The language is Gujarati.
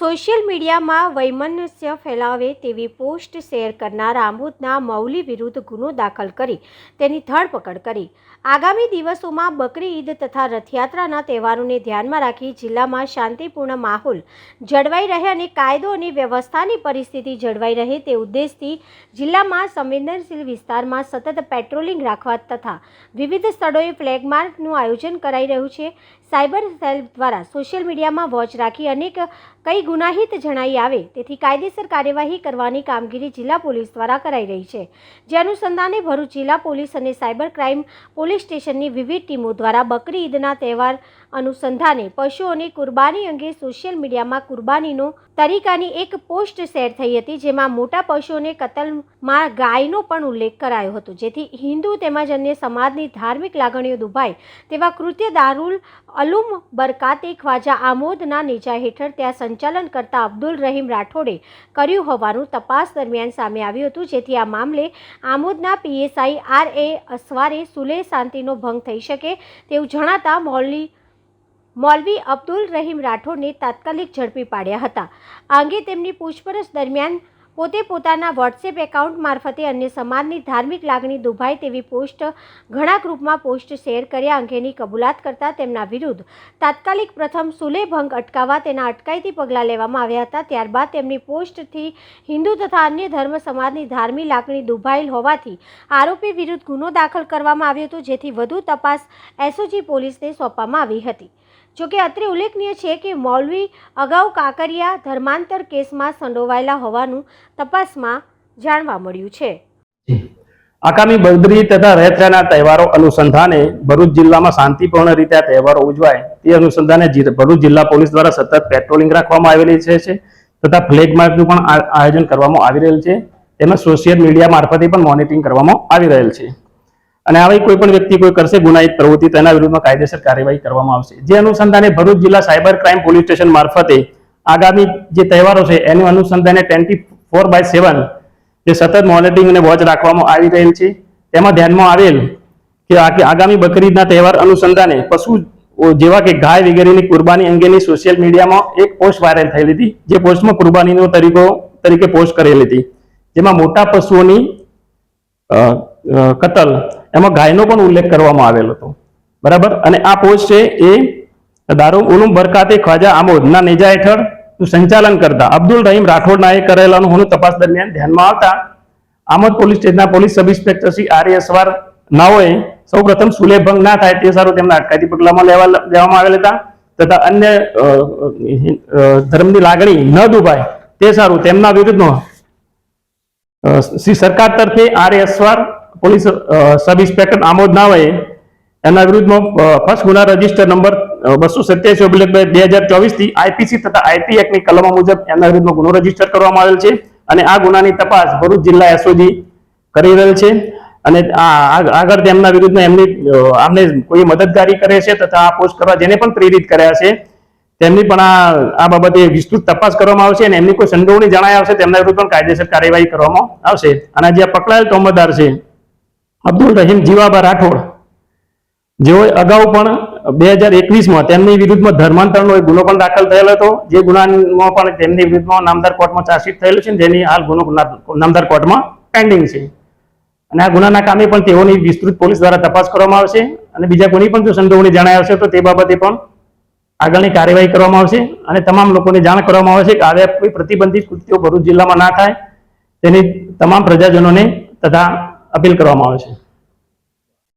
સોશિયલ મીડિયામાં વૈમનસ્ય ફેલાવે તેવી પોસ્ટ શેર કરનાર આમોદના મૌલી વિરુદ્ધ ગુનો દાખલ કરી, તેની ધરપકડ કરી. આગામી દિવસોમાં બકરી ઈદ તથા રથયાત્રાના તહેવારોને ધ્યાનમાં રાખી જિલ્લામાં શાંતિપૂર્ણ માહોલ જળવાઈ રહે અને કાયદો અને વ્યવસ્થાની પરિસ્થિતિ જળવાઈ રહે તે ઉદ્દેશથી જિલ્લામાં સંવેદનશીલ વિસ્તારમાં સતત પેટ્રોલિંગ રાખવા તથા વિવિધ સ્થળોએ ફ્લેગ માર્ચનું આયોજન કરાઈ રહ્યું છે. સાયબર સેલ દ્વારા સોશિયલ મીડિયામાં વોચ રાખી અનેક કઈ ગુનાહિત જણાઈ આવે તેથી કાયદેસર કાર્યવાહી કરવાની કામગીરી જિલ્લા પોલીસ દ્વારા કરાઈ રહી છે. જે અનુસંધાને ભરૂચ જિલ્લા પોલીસ અને સાયબર ક્રાઇમ પોલીસ સ્ટેશનની વિવિધ ટીમો દ્વારા બકરી ઈદના તહેવાર અનુસંધાને પશુઓની કુરબાની અંગે સોશિયલ મીડિયામાં કુરબાનીનો તરીકાની એક પોસ્ટ શેર થઈ હતી, જેમાં મોટા પશુઓને કતલમાં ગાયનો પણ ઉલ્લેખ કરાયો હતો. જેથી હિન્દુ તેમજ અન્ય સમાજની ધાર્મિક લાગણીઓ દુભાય તેવા કૃત્ય દારૂલ અલુમ બરકાતે ખ્વાજા આમોદના નેજા હેઠળ ત્યાં સંચાલન કરતા અબ્દુલ રહીમ રાઠોડે કર્યું હોવાનું તપાસ દરમિયાન સામે આવ્યું હતું, જેથી આ મામલે આમોદના પીએસઆઈ આર એ અસવારે સુલે શાંતિનો ભંગ થઈ શકે તેવું જણાતા મોલની મૌલવી અબ્દુલ રહીમ રાઠોડને તાત્કાલિક ઝડપી પાડ્યા હતા. આ અંગે તેમની પૂછપરછ દરમિયાન પોતે પોતાના વોટ્સએપ એકાઉન્ટ મારફતે અન્ય સમાજની ધાર્મિક લાગણી દુભાય તેવી પોસ્ટ ઘણા ગ્રુપમાં પોસ્ટ શેર કર્યા અંગેની કબૂલાત કરતા તેમના વિરુદ્ધ તાત્કાલિક પ્રથમ સુલેભંગ અટકાવવા તેના અટકાયતી પગલાં લેવામાં આવ્યા હતા. ત્યારબાદ તેમની પોસ્ટથી હિન્દુ તથા અન્ય ધર્મ સમાજની ધાર્મિક લાગણી દુભાયેલ હોવાથી આરોપી વિરુદ્ધ ગુનો દાખલ કરવામાં આવ્યો હતો, જેથી વધુ તપાસ એસઓજી પોલીસને સોંપવામાં આવી હતી. જોકે અત્રે ઉલ્લેખનીય છે કે મૌલવી અગાઉ કાંકરિયા ધર્માંતર કેસમાં સંડોવાયેલા હોવાનું તપાસમાં જાણવા મળ્યું છે. આગામી બદરી તથા રહેત્રાના તહેવારો અનુસંધાને ભરૂચ જિલ્લામાં શાંતિપૂર્ણ રીતે આ તહેવારો ઉજવાય તે અનુસંધાને ભરૂચ જિલ્લા પોલીસ દ્વારા સતત પેટ્રોલિંગ રાખવામાં આવેલી છે તથા ફ્લેગ માર્ચનું પણ આયોજન કરવામાં આવી રહેલ છે. તેમજ સોશિયલ મીડિયા મારફતે પણ મોનિટરિંગ કરવામાં આવી રહેલ છે. અને આવી કોઈ પણ વ્યક્તિ કોઈ કરશે ગુનાહિત પ્રવૃત્તિ તેના વિરુદ્ધમાં કાયદેસર કાર્યવાહી કરવામાં આવશે. જે અનુસંધાને ભરૂચ જિલ્લા સાયબર ક્રાઇમ પોલીસ સ્ટેશન મારફતે આગામી જે તહેવારો છે, એનું અનુસંધાને ટ્વેન્ટી ફોર બાય સેવન જે સતત મોનિટરિંગ અને વોચ રાખવામાં આવી રહેલ છે. તેમાં ધ્યાનમાં આવેલ કે આગામી બકરીદના તહેવાર અનુસંધાને પશુ જેવા કે ગાય વગેરેની કુરબાની અંગેની સોશિયલ મીડિયામાં એક પોસ્ટ વાયરલ થયેલી હતી. જે પોસ્ટમાં કુરબાનીનો તરીકો તરીકે પોસ્ટ કરેલી હતી. જેમાં મોટા પશુઓની કતલ એમાં ગાયનો પણ ઉલ્લેખ કરવામાં આવેલો હતો. બરાબર? અને આ પોસ્ટ છે એ દારૂ ઉલુમ બરકાતે ખ્વાજા આમોદના નેજા હેઠળ સંચાલન કરતા અબ્દુલ રહીમ રાઠોડના એ કરેલાનું હોનું તપાસ દરમિયાન ધ્યાનમાં આવતા આમોદ પોલીસ સ્ટેશનના police sub inspector Shri R Savar નાઓએ સૌ પ્રથમ સુલેભંગ ના થાય તે સારું તેમના અટકાયતી પગલામાં લેવા લેવામાં આવેલ હતા તથા અન્ય ધર્મની લાગણી ન દુભાય તે સારું તેમના વિરુદ્ધનો શ્રી સરકાર તરફે આર એસવાર પોલીસ સબ ઇન્સ્પેક્ટર આમોદ નાવાએ એના વિરુદ્ધમાં ફર્સ્ટ ગુના રજિસ્ટર નંબર બસો સત્યાસી ઓબ્લિક બે હજાર ચોવીસથી આઈપીસી તથા આઈટી એક્ટની કલમો મુજબ એમના વિરુદ્ધમાં ગુનો રજિસ્ટર કરવામાં આવેલ છે અને આ ગુનાની તપાસ ભરૂચ જિલ્લા એસઓજી કરી રહેલ છે અને આગળ તેમના વિરુદ્ધમાં એમની આમને કોઈ મદદગારી કરે છે તથા આ પોસ્ટ કરવા જેને પણ પ્રેરિત કર્યા છે. તેમની પણ આ આ બાબતે વિસ્તૃત તપાસ કરવામાં આવશે અને એમની કોઈ સંડોવણી જણાય આવશે તેમના વિરુદ્ધ પણ કાયદેસર કાર્યવાહી કરવામાં આવશે. અને જે પકડાયેલ તોમદાર છે. અબ્દુલ રહીમ, જીવાબા રાઠોડ. જેઓ અગાઉ પણ બે હજાર એકવીસમાં તેમની વિરુદ્ધમાં ધર્માંતરનો એક ગુનો પણ દાખલ થયેલો હતો. જે ગુનામાં પણ તેમની વિરુદ્ધમાં નામદાર કોર્ટમાં ચાર્જશીટ થયેલું છે જેની હાલ ગુનો નામદાર કોર્ટમાં પેન્ડિંગ છે. અને આ ગુનાના કામે પણ તેઓની વિસ્તૃત પોલીસ દ્વારા તપાસ કરવામાં આવશે અને બીજા કોની પણ જો સંડોવણી જણાય આવશે તો તે બાબતે પણ આગળની કાર્યવાહી કરવામાં આવશે અને તમામ લોકોને જાણ કરવામાં આવશે કે આવ્યા કોઈ પ્રતિબંધિત કૃત્યો ભરૂચ જિલ્લામાં ના થાય. તેની તમામ પ્રજાજનોને તથા અપીલ કરવામાં આવે છે.